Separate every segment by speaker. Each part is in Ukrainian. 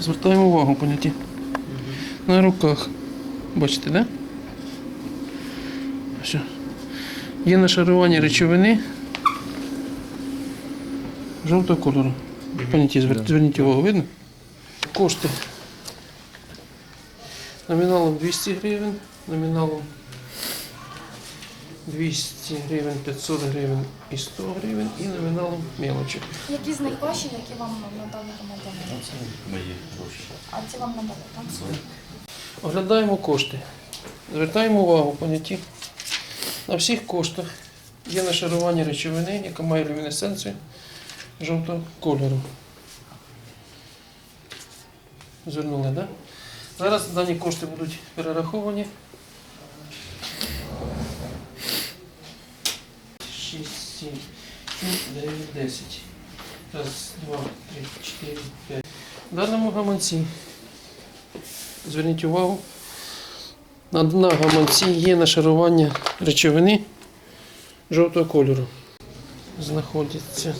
Speaker 1: Звертаємо увагу поняті. На руках. Бачите, да? Що? Є нашарування речовини жовтого кольору. Поняті, звер- зверніть увагу, видно? Кошти. Номіналом 200 гривень, номіналом 200 гривень, 500 гривень і 100 гривень, і номіналом мелочі.
Speaker 2: Які з них ваші, які вам надали громадяни?
Speaker 3: Мої гроші.
Speaker 2: А ці вам надали, так?
Speaker 1: Оглядаємо кошти. Звертаємо увагу, поняті. На всіх коштах є нашарування речовини, яка має люмінесценцію жовтого кольору. Звернули, так? Да? Зараз дані кошти будуть перераховані. 6, 7, 8, 9, 10. Раз, два, три, чотири, п'ять. В даному гаманці Зверніть увагу. На дна гаманці є нашарування речовини жовтого кольору. Знаходиться.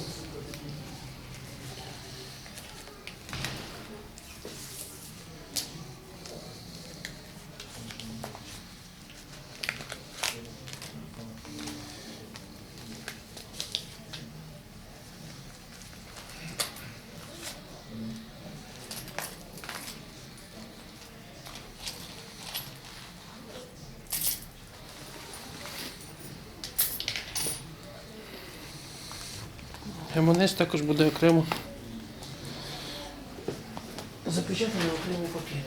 Speaker 1: Гаманець також буде окремо запечатаний окремий пакет.